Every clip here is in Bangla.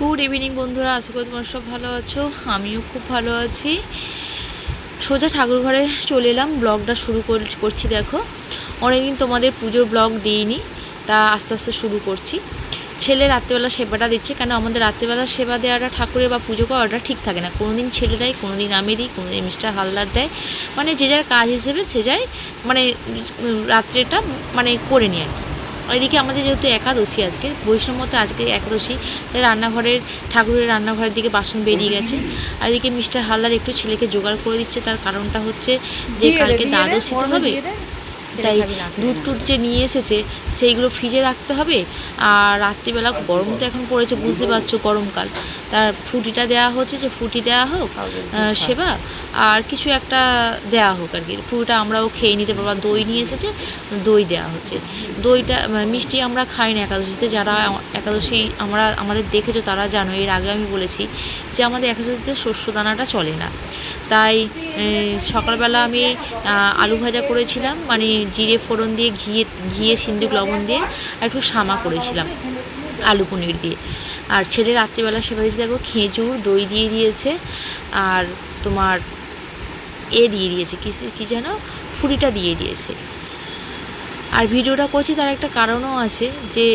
গুড ইভিনিং বন্ধুরা। আশা করি তোমার সব ভালো আছো। আমিও খুব ভালো আছি। সোজা ঠাকুর ঘরে চলে এলাম। ব্লগটা শুরু কর- করছি, দেখো। অনেকদিন তোমাদের পুজোর ব্লগ দিইনি, তা আস্তে আস্তে শুরু করছি। ছেলে রাত্রেবেলা সেবাটা দিচ্ছে, কেন আমাদের রাত্রেবেলা সেবা দেওয়াটা ঠাকুরের বা পুজো করাটা ঠিক থাকে না। কোনো দিন ছেলে দেয় কোনো দিন আমি দিই কোনো দিন মিস্টার হালদার দেয়। মানে যে যার কাজ হিসেবে সে যায় মানে রাত্রেটা মানে করে নিয়ে আর কি। আর এদিকে আমাদের যেহেতু একাদশী আজকে বৈষ্ণব মতে আজকে একাদশী তাই রান্নাঘরের ঠাকুরের রান্নাঘরের দিকে বাসন বেরিয়ে গেছে। আর এদিকে মিস্টার হালদার একটু ছেলেকে জোগাড় করে দিচ্ছে তার কারণটা হচ্ছে যে কালকে দ্বাদশীতে হবে। তাই দুধ টুধ যে নিয়ে এসেছে সেইগুলো ফ্রিজে রাখতে হবে। আর রাত্রিবেলা গরম তো এখন পড়েছে বুঝতে পারছ গরমকাল। তার ফুটিটা দেওয়া হচ্ছে যে ফুটি দেওয়া হোক সেবা আর কিছু একটা দেওয়া হোক আর কি। ফুটিটা আমরাও খেয়ে নিতে পারব দই নিয়ে এসেছে দই দেওয়া হচ্ছে। দইটা মানে মিষ্টি আমরা খাই না একাদশীতে যারা একাদশী আমরা আমাদের দেখেছ তারা জানো এর আগে আমি বলেছি যে আমাদের একাদশীতে শস্য দানাটা চলে না। তাই সকালবেলা আমি আলু ভাজা করেছিলাম মানে জিরে ফোড়ন দিয়ে ঘিয়ে ঘিয়ে সিন্দুক লবণ দিয়ে আর একটু সামা করেছিলাম, আলু পনির দিয়ে। আর ছেলে রাত্রিবেলা সে দিয়েছে দেখো খেজুর, দই দিয়ে দিয়েছে আর তোমার এ দিয়ে দিয়েছে, কী কী যেন ফুরিটা দিয়ে দিয়েছে। আর ভিডিওটা করছি তার একটা কারণও আছে যে,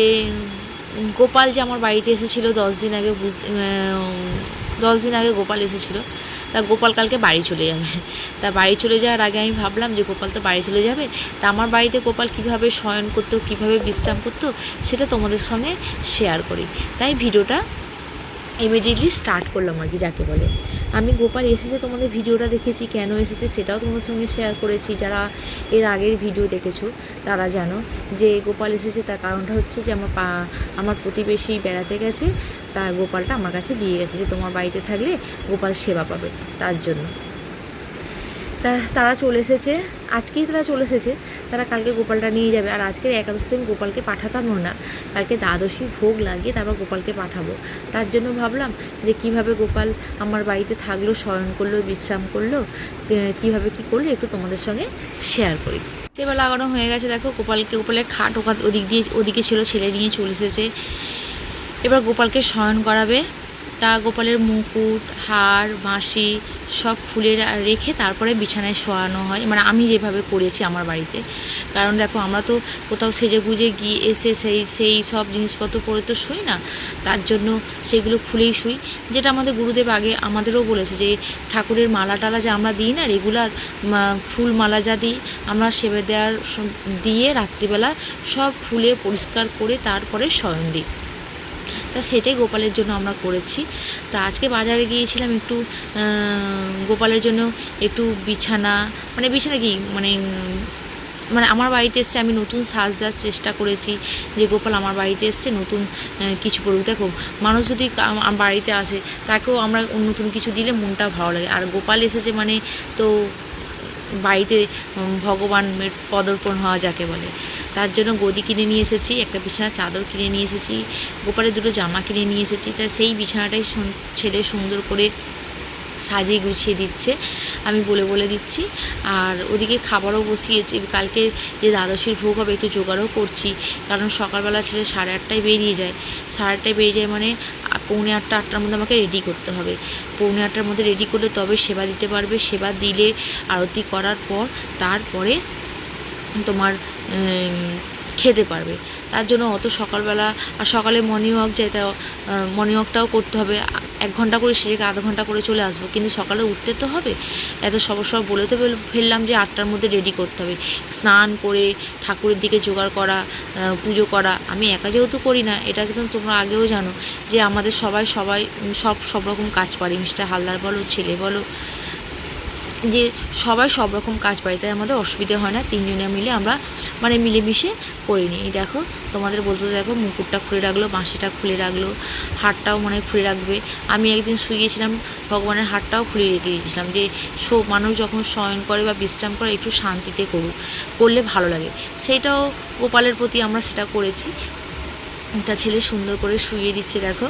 গোপাল যে আমার বাড়িতে এসেছিল দশ দিন আগে বুঝতে দশ দিন আগে গোপাল এসেছিল তা গোপাল কালকে বাড়ি চলে যাবে। তা বাড়ি চলে যাওয়ার আগে আমি ভাবলাম যে গোপাল তো বাড়ি চলে যাবে। তা আমার বাড়িতে গোপাল কীভাবে শয়ন করতো, কীভাবে বিশ্রাম করতো, সেটা তোমাদের সঙ্গে শেয়ার করি। তাই ভিডিওটা ইমিডিয়েটলি স্টার্ট করলাম আর কি, যাকে বলে। আমি গোপাল এসেছে তোমাদের ভিডিওটা দেখেছি, কেন এসেছে সেটাও তোমার সঙ্গে শেয়ার করেছি। যারা এর আগের ভিডিও দেখেছ, তারা জানো যে গোপাল এসেছে, তার কারণটা হচ্ছে যে আমার পা, আমার প্রতিবেশী বেড়াতে গেছে, তার গোপালটা আমার কাছে দিয়ে গেছে যে তোমার বাড়িতে থাকলে গোপাল সেবা পাবে তার জন্য। তা তারা চলে এসেছে। আজকেই তারা চলে এসেছে। তারা কালকে গোপালটা নিয়ে যাবে। আর আজকের একাদশীতে আমি গোপালকে পাঠাতামও না। কালকে দ্বাদশী ভোগ লাগিয়ে তারপর গোপালকে পাঠাবো। তার জন্য ভাবলাম যে কীভাবে গোপাল আমার বাড়িতে থাকল, শয়ন করল, বিশ্রাম করল কীভাবে কি করল একটু তোমাদের সঙ্গে শেয়ার করি। সেবার লাগানো হয়ে গেছে। দেখো, গোপালকে, গোপালের খাট ওখা ওদিক দিয়ে, ওদিকে ছিল, ছেলে নিয়ে চলে এসেছে। এবার গোপালকে শয়ন করাবে। তা গোপালের মুকুট, হার, বাঁশি সব খুলে রেখে তারপরে বিছানায় শোয়ানো হয়। মানে আমি যেভাবে করেছি আমার বাড়িতে। কারণ দেখো আমরা তো কোথাও সেজে গুজে গিয়ে এসে সেই সেই সব জিনিসপত্র পরে তো শুই না। তার জন্য সেগুলো খুলেই শুই। যেটা আমাদের গুরুদেব আগে আমাদেরও বলেছে যে, ঠাকুরের মালা টালা যে আমরা দিই না রেগুলার ফুল মালা যা দিই, আমরা সেবে দেওয়ার দিয়ে রাত্রিবেলা সব খুলে পরিষ্কার করে তারপরে শয়ন দিই। তা সেটাই গোপালের জন্য আমরা করেছি। তা আজকে বাজারে গিয়েছিলাম একটু গোপালের জন্য একটু বিছানা মানে বিছানা কি মানে মানে আমার বাড়িতে এসছে, আমি নতুন সাজ দেওয়ার চেষ্টা করেছি যে গোপাল আমার বাড়িতে এসছে, নতুন কিছু করুক দেখো, মানুষ যদি বাড়িতে আসে, তাকেও আমরা নতুন কিছু দিলে মনটা ভালো লাগে। আর গোপাল এসেছে মানে তো বাড়িতে ভগবান ভগবানের পদর্পণ হওয়া যাকে বলে। তার জন্য গদি কিনে নিয়ে এসেছি, একটা বিছানা, চাদর কিনে নিয়ে এসেছি, গোপালের দুটো জামা কিনে নিয়ে এসেছি। তা সেই বিছানাটাই ছেলে সুন্দর করে সাজিয়ে গুছিয়ে দিচ্ছে, আমি বলে বলে দিচ্ছি। আর ওদিকে খাবারও বসিয়েছি, কালকে যে দ্বাদশীর ভোগ হবে একটু জোগাড়ও করছি, কারণ সকালবেলা ছেলে সাড়ে আটটায় বেরিয়ে যায়। সাড়ে আটটায় বেরিয়ে যায় মানে পৌনে আটটা, আটটার মধ্যে আমাকে রেডি করতে হবে। পৌনে আটটার মধ্যে রেডি করলে তবে সেবা দিতে পারবে, সেবা দিলে আরতি করার পর তারপরে তোমার খেতে পারবে। তার জন্য অত সকালবেলা আর সকালে মর্নিং ওয়াক যেতে মর্নিং ওয়াকটাও করতে হবে। এক ঘণ্টা করে সেটাকে আধ ঘণ্টা করে চলে আসব। কিন্তু সকালে উঠতে তো হবে। এত সব সব বলে তো ফেল- ফেললাম যে আটটার মধ্যে রেডি করতে হবে। স্নান করে ঠাকুরের দিকে জোগাড় করা পুজো করা। আমি একা যেহেতু করি না, এটা কিন্তু তোমরা আগেও জানো যে আমাদের সবাই সবাই সব সব রকম কাজ পারি মিস্টার হালদার বলো, ছেলে বলো যে সবাই সব রকম কাজ পারি তাই আমাদের অসুবিধা হয় না, তিনজনে মিলে আমরা মানে মিলেমিশে করে নিই। দেখো, তোমাদের বলতে দেখো মুকুটটা খুলে রাখল, বাঁশিটা খুলে রাখল হাটটাও মনে খুলে রাখবে। আমি একদিন শুয়েছিলাম ভগবানের হাটটাও খুলে রেখে দিয়েছিলাম যে শো মানুষ যখন শয়ন করে বা বিশ্রাম করে একটু শান্তিতে করুক, করলে ভালো লাগে। সেইটাও গোপালের প্রতি আমরা সেটা করেছি। তা ছেলে সুন্দর করে শুইয়ে দিচ্ছে দেখো।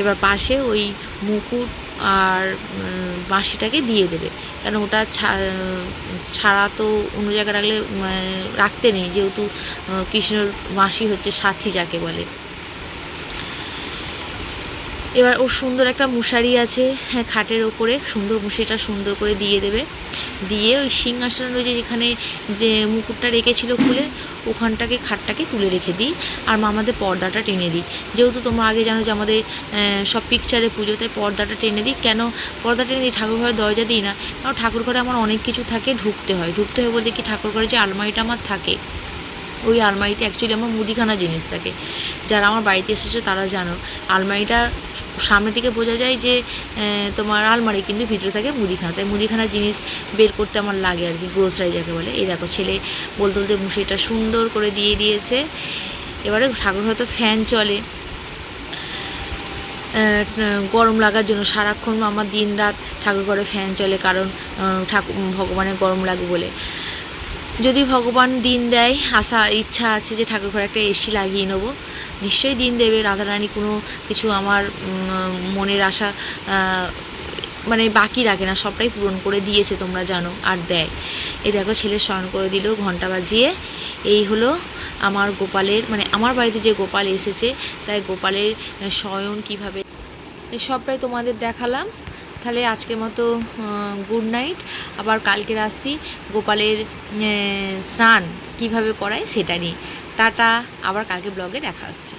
এবার পাশে ওই মুকুট আর বাঁশিটাকে দিয়ে দেবে। কারণ ওটা ছাড়া তো অন্য জায়গায় রাখলে রাখতে নেই। যেহেতু কৃষ্ণর বাঁশি হচ্ছে সাথী যাকে বলে। এবার ওর সুন্দর একটা মশারি আছে হ্যাঁ খাটের ওপরে, সুন্দর মশারিটা সুন্দর করে দিয়ে দেবে। দিয়ে ওই সিংহাসনের যে যেখানে যে মুকুটটা রেখেছিল খুলে, ওখানটাকে, খাটটাকে তুলে রেখে দিই। আর মামাদের পর্দাটা টেনে দিই। যেহেতু তোমরা আগে জানো যে আমাদের সব পিকচারে পুজোতে পর্দাটা টেনে দিই। কেন পর্দা টেনে দিই? ঠাকুর ঘরের দরজা দিই না। কারণ ঠাকুর ঘরে আমার অনেক কিছু থাকে, ঢুকতে হয়। ঢুকতে হয় বলতে কি ঠাকুর ঘরে যে আলমারিটা আমার থাকে ওই আলমারিতে অ্যাকচুয়ালি আমার মুদিখানা জিনিস থাকে। যারা আমার বাড়িতে এসেছ তারা জানো, আলমারিটা সামনে থেকে বোঝা যায় যে তোমার আলমারি কিন্তু ভিতরে থাকে মুদিখানা। তাই মুদিখানার জিনিস বের করতে আমার লাগে আর কি গ্রোসারি যাকে বলে। এই দেখো ছেলে বলতে বলতে মুসিটা সুন্দর করে দিয়ে দিয়েছে। এবারে ঠাকুর হয়তো ফ্যান চলে। গরম লাগার জন্য সারাক্ষণ আমার দিন রাত ঠাকুর ঘরে ফ্যান চলে কারণ, ঠাকুর, ভগবানের গরম লাগে বলে। যদি ভগবান দিন দেয়, আশা, ইচ্ছা আছে যে ঠাকুর ঘরে একটা এসি লাগিয়ে নেব, নিশ্চয়ই দিন দেবে। রাধারানী কোনো কিছু আমার মনের আশা মানে বাকি রাখে না, সবটাই পূরণ করে দিয়েছে, তোমরা জানো, আর দেয়। এই দেখো, ছেলে শয়ন করে দিল ঘণ্টা বাজিয়ে। এই হলো আমার গোপালের মানে আমার বাড়িতে যে গোপাল এসেছে, তাই গোপালের শয়ন কীভাবে সবটাই তোমাদের দেখালাম। তাহলে আজকের মতো গুড নাইট আবার কালকের আসছি গোপালের স্নান কীভাবে করায় সেটা নিয়ে। টাটা, আবার কালকে ব্লগে দেখা হচ্ছে।